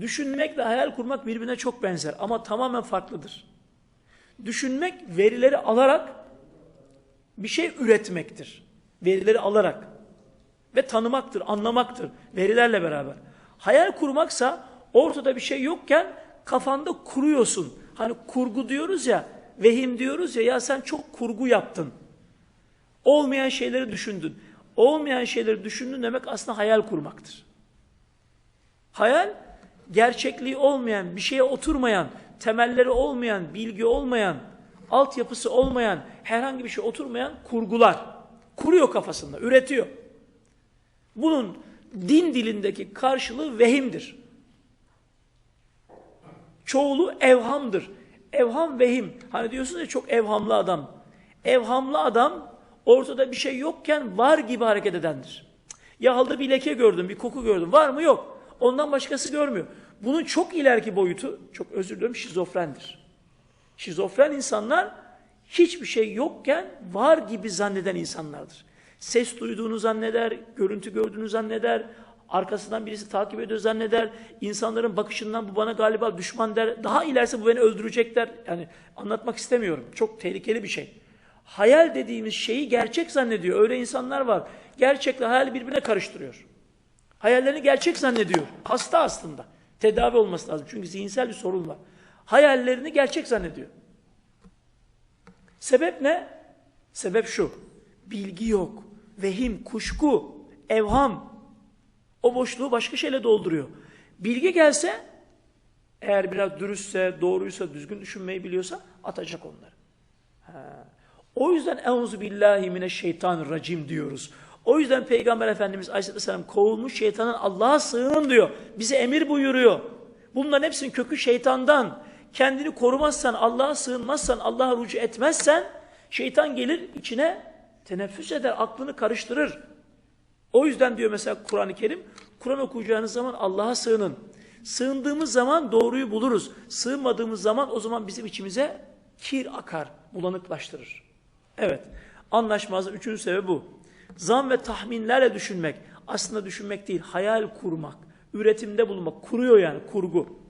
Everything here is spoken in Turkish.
Düşünmek ve hayal kurmak birbirine çok benzer ama tamamen farklıdır. Düşünmek verileri alarak bir şey üretmektir. Verileri alarak ve tanımaktır, anlamaktır verilerle beraber. Hayal kurmaksa ortada bir şey yokken kafanda kuruyorsun. Hani kurgu diyoruz ya, vehim diyoruz ya ya sen çok kurgu yaptın. Olmayan şeyleri düşündün. Olmayan şeyleri düşündün demek aslında hayal kurmaktır. Hayal gerçekliği olmayan, bir şeye oturmayan, temelleri olmayan, bilgi olmayan, altyapısı olmayan, herhangi bir şey oturmayan kurgular. Kuruyor kafasında, üretiyor. Bunun din dilindeki karşılığı vehimdir. Çoğulu evhamdır. Evham vehim. Hani diyorsunuz ya çok evhamlı adam. Evhamlı adam ortada bir şey yokken var gibi hareket edendir. Ya halde bir leke gördüm, bir koku gördüm. Var mı? Yok. Ondan başkası görmüyor. Bunun çok ileriki boyutu, çok özür diliyorum, şizofrendir. Şizofren insanlar hiçbir şey yokken var gibi zanneden insanlardır. Ses duyduğunu zanneder, görüntü gördüğünü zanneder, arkasından birisi takip ediyor zanneder, insanların bakışından bu bana galiba düşman der, daha ilerisi bu beni öldürecek der. Yani anlatmak istemiyorum. Çok tehlikeli bir şey. Hayal dediğimiz şeyi gerçek zannediyor. Öyle insanlar var. Gerçekle hayal birbirine karıştırıyor. Hayallerini gerçek zannediyor. Hasta aslında. Tedavi olması lazım. Çünkü zihinsel bir sorun var. Hayallerini gerçek zannediyor. Sebep ne? Sebep şu. Bilgi yok. Vehim, kuşku, evham. O boşluğu başka şeyle dolduruyor. Bilgi gelse, eğer biraz dürüstse, doğruysa, düzgün düşünmeyi biliyorsa atacak onları. Ha. O yüzden euzu billahi mineşşeytanirracim diyoruz. O yüzden Peygamber Efendimiz Aleyhisselam kovulmuş şeytanın Allah'a sığının diyor. Bize emir buyuruyor. Bunların hepsinin kökü şeytandan. Kendini korumazsan, Allah'a sığınmazsan, Allah'a rücu etmezsen şeytan gelir içine teneffüs eder, aklını karıştırır. O yüzden diyor mesela Kur'an-ı Kerim, Kur'an okuyacağınız zaman Allah'a sığının. Sığındığımız zaman doğruyu buluruz. Sığınmadığımız zaman o zaman bizim içimize kir akar, bulanıklaştırır. Evet, anlaşmazlığın üçüncü sebebi bu. Zan ve tahminlerle düşünmek, aslında düşünmek değil, hayal kurmak, üretimde bulunmak, kuruyor yani kurgu.